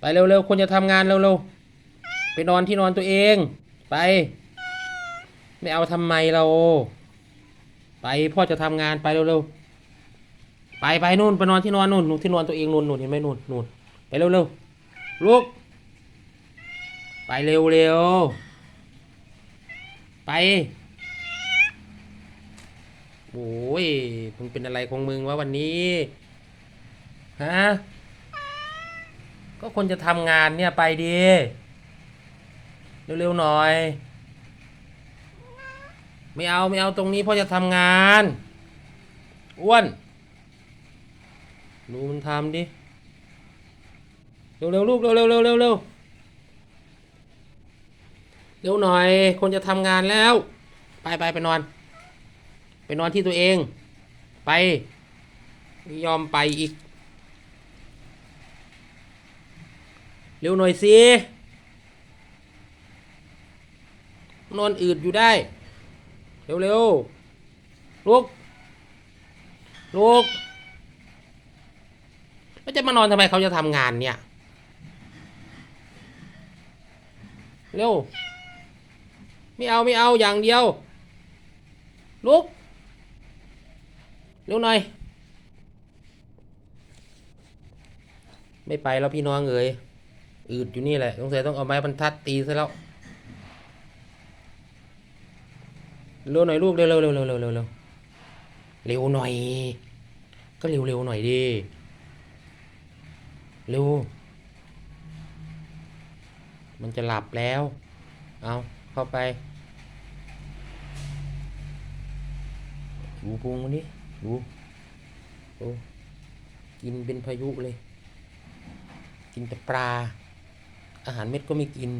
ไปเร็วๆคนจะทำงานเร็วๆไปนอนที่นอนตัวเอง ไป ไม่เอาทำไมเรา ไปพ่อจะทำงานไปเร็วๆไปไปนู่นไปนอนที่นอนนู่นนู่นที่นอนตัวเองนู่นนู่นเห็นไหมนู่นนู่นไปเร็วๆลุกไปเร็วๆไปโอ้ยมึงเป็นอะไรของมึงวะวันนี้ฮะ ก็คนจะทำงานเนี่ยไปดี เร็วๆหน่อย ไม่เอาไม่เอาตรงนี้พ่อจะทำงานอ้วนดูมันทำดิ เร็วๆลูกเร็วๆเร็วๆเร็วๆเร็วเร็วหน่อย คนจะทำงานแล้ว ไปไปไปนอน ไปนอนที่ตัวเอง ไปไม่ยอมไปอีก เร็วหน่อยสินอนอืดอยู่ได้ เร็วเร็วๆลุกลุกแล้วจะมานอนทำไมเขาจะทำงานเนี่ย เร็ว ไม่เอาไม่เอาอย่างเดียว ลุก เร็วหน่อย ไม่ไปแล้วพี่น้องเอ๋ย อืดอยู่นี่แหละสงสัยต้องเอาไม้บรรทัดตีซะแล้วเร็วหน่อยลูกเร็วเร็วเร็วเร็วเร็วเร็วเร็วเร็วหน่อย ก็เร็วเร็วหน่อยดิเร็วมันจะหลับแล้ว เอาเข้าไปดูพุงมันดิดูดูกินเป็นพายุเลย กินแต่ปลา อาหารเม็ดก็ไม่กิน